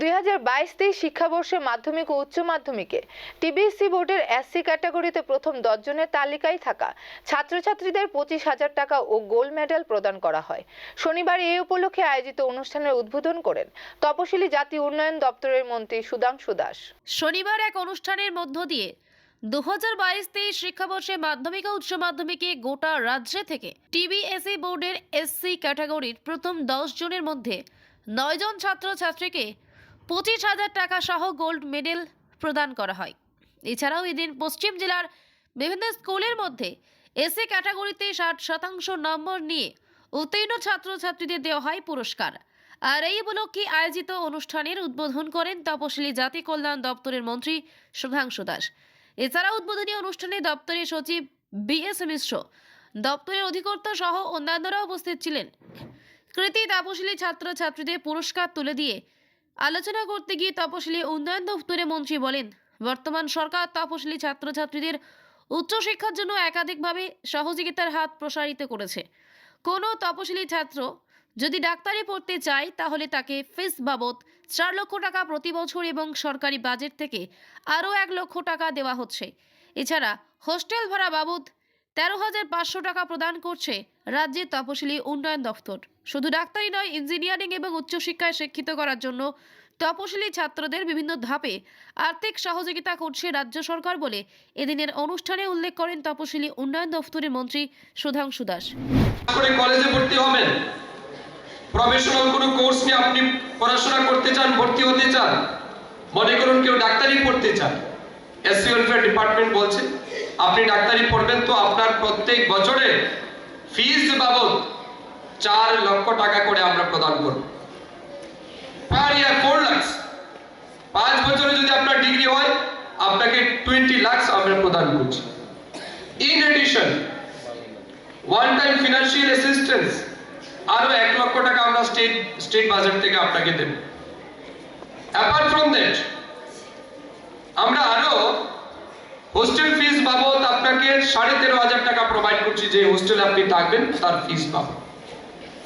দুই হাজার বাইশ তেইশ শিক্ষাবর্ষে মাধ্যমিক ও উচ্চ মাধ্যমিকে টিবিএসসি বোর্ডের এসসি ক্যাটাগরিতে প্রথম দশজনের তালিকায় থাকা ছাত্রছাত্রীদের পঁচিশ হাজার টাকা ও গোল্ড মেডেল প্রদান করা হয়। শনিবার এই উপলক্ষে আয়োজিত অনুষ্ঠানের উদ্বোধন করেন তপশিলি জাতি উন্নয়ন দপ্তরের মন্ত্রী সুধাংশু দাস। শনিবার এক অনুষ্ঠানের মধ্য দিয়ে দু হাজার বাইশ তেইশ শিক্ষাবর্ষে মাধ্যমিক ও উচ্চ মাধ্যমিকে গোটা রাজ্যে থেকে টিবিএসই বোর্ডের এসসি ক্যাটাগরির প্রথম দশ জনের মধ্যে নয় জন ছাত্রছাত্রীকে পঁচিশ হাজার টাকা সহ গোল্ড মেডেল প্রদান করা হয়। এছাড়াও এদিন পশ্চিম জেলার বিভিন্ন স্কুলের মধ্যে এসসি ক্যাটাগরিতে ষাট শতাংশ নম্বর নিয়ে উত্তীর্ণ ছাত্রছাত্রীদের দেওয়া হয় পুরস্কার। আর এই উপলক্ষে আয়োজিত অনুষ্ঠানের উদ্বোধন করেন তপশিলি জাতি কল্যাণ দপ্তরের মন্ত্রী সুধাংশু দাস। এছাড়া উদ্বোধনী অনুষ্ঠানে দপ্তরের সচিব বি এস মিশ্র, দপ্তরের অধিকর্তা সহ অন্যান্যরা উপস্থিত ছিলেন। কৃতি তপশিলি ছাত্রছাত্রীদের পুরস্কার তুলে দিয়ে আলোচনা করতে গিয়ে তপশিলি উন্নয়ন দপ্তরের মন্ত্রী বলেন, বর্তমান সরকার তপশিলি ছাত্রছাত্রীদের উচ্চশিক্ষার জন্য একাধিকভাবে সহযোগিতার হাত প্রসারিত করেছে। কোনো তপশিলি ছাত্র যদি ডাক্তারি পড়তে চায়, তাহলে তাকে ফিস বাবদ চার লক্ষ টাকা প্রতি বছর এবং সরকারি বাজেট থেকে আরও এক লক্ষ টাকা দেওয়া হচ্ছে। এছাড়া হোস্টেল ভাড়া বাবদ তেরো হাজার পাঁচশো টাকা প্রদান করছে রাজ্যের তপশিলি উন্নয়ন দফতর শুধু ডাক্তারি নয় ইঞ্জিনিয়ারিং এবং উচ্চশিক্ষায় শিক্ষিত করার জন্য তপশিলি ছাত্রদের বিভিন্ন ধাপে আর্থিক সহযোগিতা করছে রাজ্য সরকার বলে এদিনের অনুষ্ঠানে উল্লেখ করেন তপশিলি উন্নয়ন দফতরের মন্ত্রী সুধাংশু দাস। কলেজে ভর্তি হবেন। প্রফেশনাল কোনো কোর্স নিয়ে আপনি পড়াশোনা করতে চান, ভর্তি হতে চান, মনে করুন কেউ ডাক্তারি পড়তে চান। এসসি ওয়েলফেয়ার ডিপার্টমেন্ট বলছে, আপনি ডাক্তারি পড়বেন তো আপনার প্রত্যেক বছরে ফিজ বাবদ চার লক্ষ টাকা করে আমরা প্রদান করব। পার ইয়ার ফোর লাখস পাঁচ বছরে যদি আপনার ডিগ্রি হয়, আপনাকে টোয়েন্টি লাখস আমরা প্রদান করছি। In addition one time financial assistance আরও এক লক্ষ টাকা আমরা স্টেট স্টেট বাজেট থেকে আপনাকে দেব। অ্যাপার্ট ফ্রম দ্যাট আমরা আরও হোস্টেল ফিস বাবদ আপনাকে সাড়ে তেরো হাজার টাকা প্রোভাইড করছি যে হোস্টেলে আপনি থাকবেন, তার ফিস বাবদ